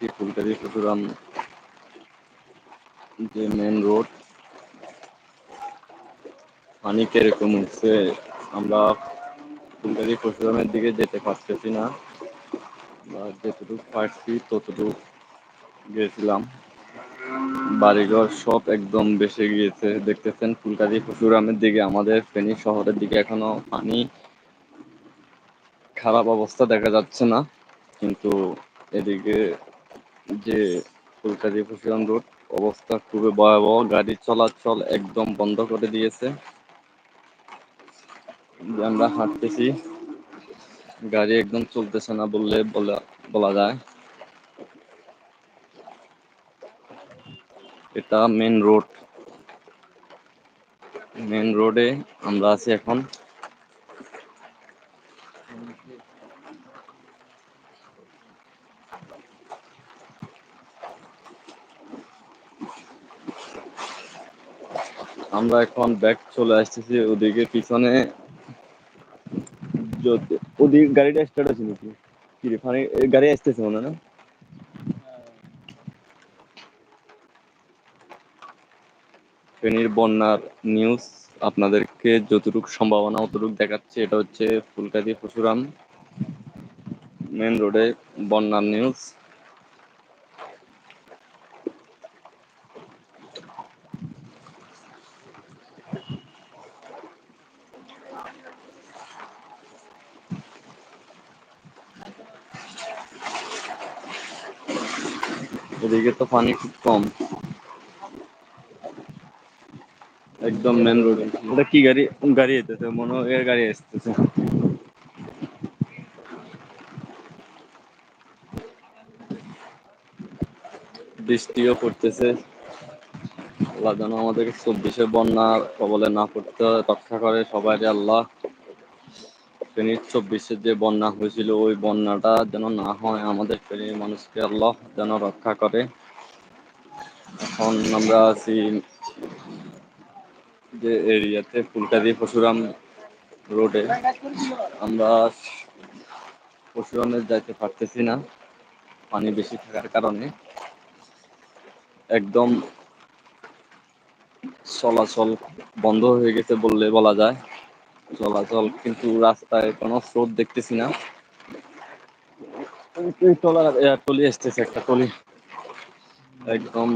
আসছি ফুলকারি চট্টগ্রাম যে main road পানি কীরকম উঠছে আমরা ফুলকারি চট্টগ্রামের দিকে যেতে পারতেছি না। বা যেতটুকু পারছি ততটুকু গিয়েছিলাম বাড়িঘর সব একদম বেসে গিয়েছে। দেখতেছেন ফুলকারি চট্টগ্রামের দিকে আমাদের ফেনী শহরের দিকে এখনও পানি খারাপ অবস্থা দেখা যাচ্ছে না। কিন্তু এদিকে যে ফুলকারি ফুসিয়ান রোড অবস্থা খুবই ভয়াবহ। গাড়ি চলাচল একদম বন্ধ করে দিয়েছে। আমরা হাঁটতেছি, গাড়ি একদম চলতেছে না বললে বলা বলা যায়। এটা মেন রোড মেন রোডে আমরা আছি এখন। আমরা এখন ব্যাক চলে আসতেছি ওদিকে, পিছনে ওদিকে গাড়িটা স্টার্ট আছে নাকি? গাড়ি আসতেছে মনে না? ফেনীর বন্যার নিউজ আপনাদেরকে যতটুকু সম্ভাবনা অতটুকু দেখাচ্ছে, এটা হচ্ছে ফুলকাদি পশুরাম মেন রোডে বন্যার নিউজ এদিকে তো পানি খুব কম। একদম মেন রোডে ওটা কি গাড়ি? গাড়ি এসেছে মনে হয় এর গাড়ি আসতেছে। বৃষ্টিও পড়তেছে। আল্লাহ যেন আমাদেরকে চব্বিশে বন্যার কবলে না পড়তে রক্ষা করে সবাই আল্লাহ। ফেনীর চব্বিশে যে বন্যা হয়েছিল, ওই বন্যাটা যেন না হয় আমাদের ফেনীর মানুষকে আল্লাহ যেন রক্ষা করে। এখন আমরা আছি যে এরিয়াতে ফুলকাদি পশুরাম রোডে। আমরা পশুরামে যাইতে পারতেছি না, পানি বেশি থাকার কারণে। একদম চলাচল বন্ধ হয়ে গেছে বললে বলা যায়। চলাচল, কিন্তু রাস্তায় কোনো স্রোত দেখতেছি না। টলি আসতেছে, একটা টলি একদম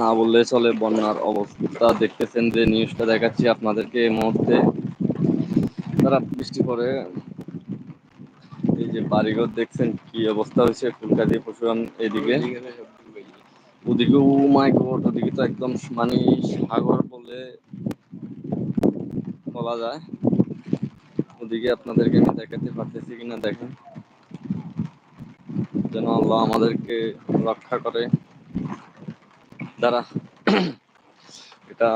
না বললে চলে, বন্যার অবস্থা দেখতেছেন যে নিউজটা দেখাচ্ছি আপনাদেরকে এই মুহূর্তে। তারা বৃষ্টি পরে এই যে বাড়িঘর দেখছেন, কি অবস্থা হয়েছে ফুলকাদি পশুরাম এদিকে। ওদিকে ও মাই গড ওদিকে তো একদম মানে সাগর বলে বলা যায়। ওদিকে আপনাদেরকে আমি দেখাতে পারতেছি কিনা দেখেন। যেন আল্লাহ আমাদেরকে রক্ষা করে। দ্বারা এটা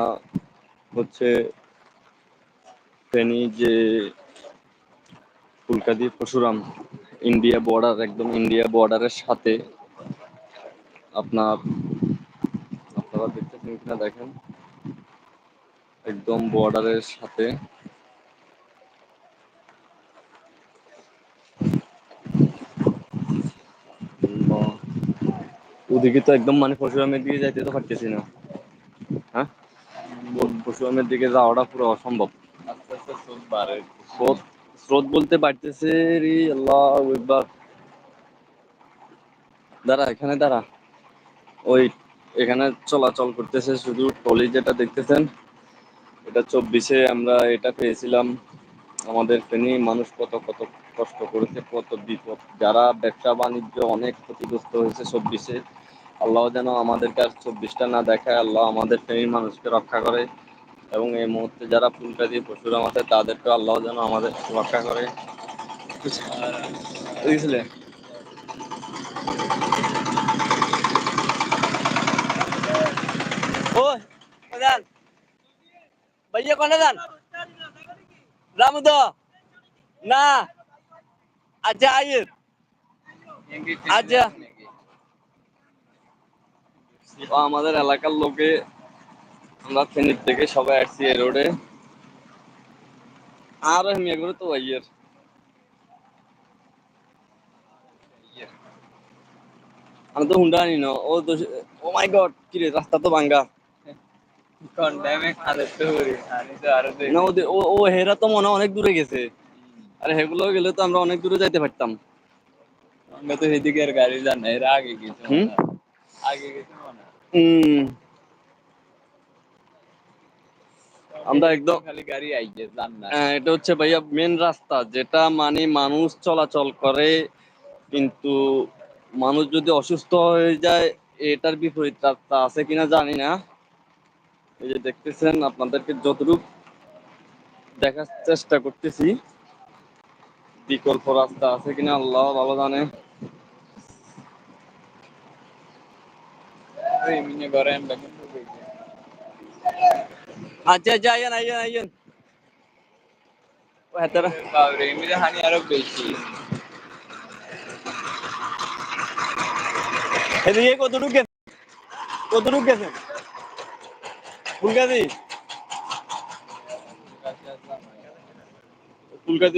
হচ্ছে ফেনী যে ফুলকাদি পশুরাম ইন্ডিয়া বর্ডার একদম ইন্ডিয়া বর্ডারের সাথে। আপনার, আপনারা দেখতেছেন কিনা দেখেন। একদম বর্ডারের সাথে। ওদিকে তো একদম মানে পশুরামের দিকে যাইতে তো পারতেছি না। হ্যাঁ? প- পশুরামের দিকে যাওয়াটা পুরো অসম্ভব। সুদ বাড়ে। স্রোত স্রোত বলতে পারতেছে রে আল্লাহ একবার দাঁড়া এখানে দাঁড়া। ওই এখানে চলাচল করতেছে শুধু টলি যেটা দেখতেছেন। এটা চব্বিশে আমরা এটা পেয়েছিলাম। আমাদের ফেনী মানুষ কত কত কষ্ট করেছে, কত বিপদ। যারা ব্যবসা বাণিজ্য অনেক ক্ষতিগ্রস্ত হয়েছে চব্বিশে, আল্লাহ যেন আমাদেরকে আর চব্বিশটা না দেখায়, আল্লাহ আমাদের ফেনীর মানুষকে রক্ষা করে। এবং এই মুহূর্তে যারা ফুলকা দিয়ে পশুরাম আছে তাদেরকে আল্লাহ যেন আমাদের রক্ষা করে। বুঝলে ওই কোথায় ভাইয়া কোনে যান? রামু তো না। আচ্ছা আইয়ে আচ্ছা। আমাদের এলাকার লোকে আমরা ফেনীর থেকে সবাই আসছি এই রোডে। আর মেয়েগুলো তো ভাইয়ের। আমি তো হুন্ডা আনি না। ও তো ও মাই গড কি রে রাস্তা তো ভাঙ্গা কন্ডামে খাদের তো করি আমি তো আরও না ওদের ও হেরা তো মনে অনেক দূরে গেছে। আর হেগুলো গেলে তো আমরা অনেক দূরে যাইতে পারতাম। আমরা তো এদিকে আর গাড়ি যান না এর আগে গেছে। আগে গেছে মনে হুম। আমরা একদম খালি গাড়ি আইছে যান না। হ্যাঁ, এটা হচ্ছে ভাইয়া মেন রাস্তা। যেটা মানে মানুষ চলাচল করে কিন্তু মানুষ যদি অসুস্থ হয়ে যায় এটার বিপরীত রাস্তা আছে কিনা জানি না। এই যে দেখতেছেন আপনাদেরকে যতটুকু দেখার চেষ্টা করতেছি বিকল্প রাস্তা আছে কিনা আল্লাহ ভালো জানে। আচ্ছা আচ্ছা আইয়েন আইয়েন আইয়েন। বাবরে এমনি হানি আরও বেশি। এদিকে কতটুকু গেছে? কতটুকু গেছে? ফুলগাছি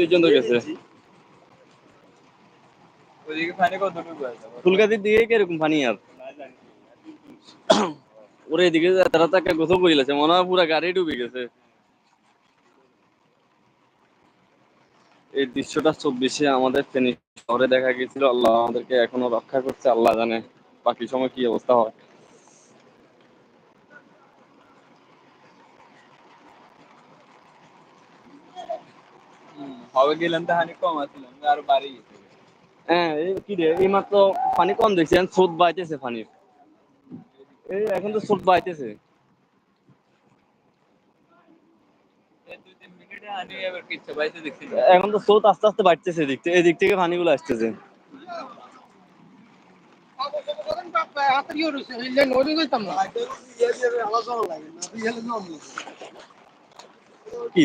পর্যন্ত গেছে। ফুলগাছির দিকে কীরকম পানি আর? ওরে এদিকে তারা তো একটা গোসল মনে হয় পুরা গাড়ি ডুবে গেছে। এই দৃশ্যটা চব্বিশে আমাদের ফেনী শহরে দেখা গেছিল আল্লাহ আমাদেরকে এখনও রক্ষা করছে আল্লাহ জানে বাকি সময় কি অবস্থা হয়। হবে তো হানি কম আছিল আর বাড়ি গেছে। হ্যাঁ এই কি রে এই মাত্র পানি কম দেখছেন স্রোত বাইতেছে পানির এই এখন তো স্রোত বাইতেছে। এখন তো স্রোত আস্তে আস্তে বাড়তেছে এদিক থেকে এদিক থেকে পানিগুলো আসতেছে। কি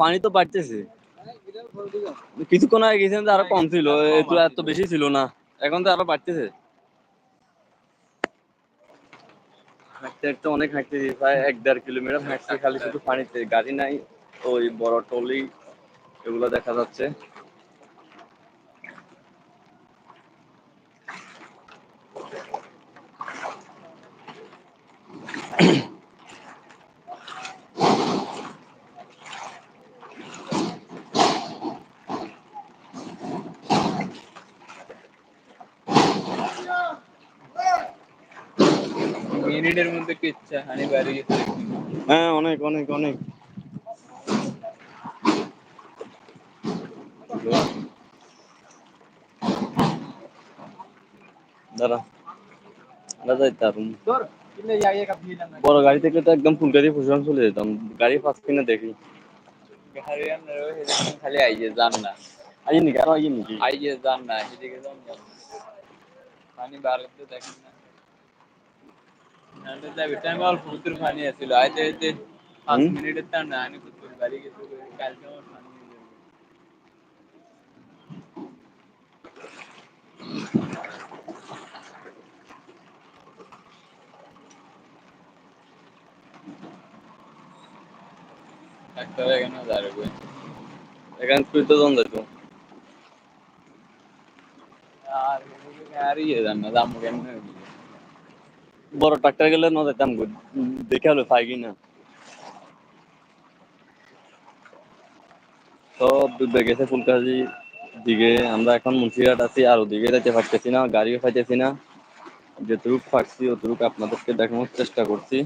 পানি তো বাড়তেছে। কিছুক্ষণ আগে গেছিলাম আরও কম ছিল এত বেশি ছিল না, এখন তো আরও বাড়তেছে। হাঁটতে হাঁটতে অনেক হাঁটতেছি, প্রায় এক দেড় কিলোমিটার হাঁটছি, খালি শুধু পানিতে, গাড়ি নাই, ওই বড় টলি এগুলো দেখা যাচ্ছে। মিনিটের মধ্যে কিচ্ছু হানি বাড়ি গেছে দেখছি না। হ্যাঁ অনেক অনেক অনেক। দাঁড়া। দাঁড়া বড় গাড়ি থেকে তো একদম ফুলগাড়ি ফুসলাম চলে যেতাম। গাড়ি ফার্স্ট কিনে দেখি। গাড়ি খালি আইছে যান না। আইয়ে নাকি আরও আইয়ে নাকি আইছে যান না সেদিকে যান না। পানি বাড়তে দেখেন না। නට විටමල් පුතුර පනය ඇසුල. අයතයත හස්මිනිටත්තා නාන පුතුර බරිග කල්ට ගන්න දරග එකන් පිට දොන්දතු ආරය දන්න දම්මගන්න বড় ট্রাক্টর গেলে ন যেতাম। দেখে হলো পাই কিনা। সব ডুবে গেছে ফুলকাজি দিকে, আমরা এখন মুন্সিরহাট আছি, আর ওদিকে যেতে পারতেছি না, গাড়িও পাইতেছি না। যেটুকু পারছি, অতটুকু আপনাদেরকে দেখানোর চেষ্টা করছি।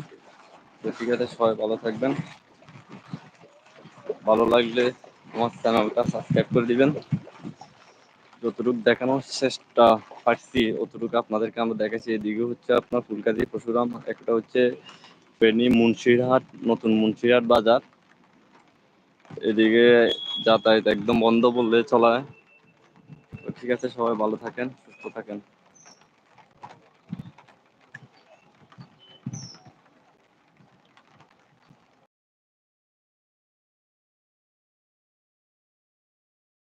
তো ঠিক আছে, সবাই ভালো থাকবেন। ভালো লাগলে আমার চ্যানেলটা সাবস্ক্রাইব করে দিবেন। যতটুকু দেখানোর চেষ্টা পারছি, অতটুকু আপনাদেরকে আমরা দেখাচ্ছি। এদিকে হচ্ছে আপনার ফুলকাজি পরশুরাম, একটা হচ্ছে ফেনী মুন্সিরহাট, নতুন মুন্সিরহাট বাজার। এদিকে যাতায়াত একদম বন্ধ বললে চলায় ঠিক আছে, সবাই ভালো থাকেন, সুস্থ থাকেন।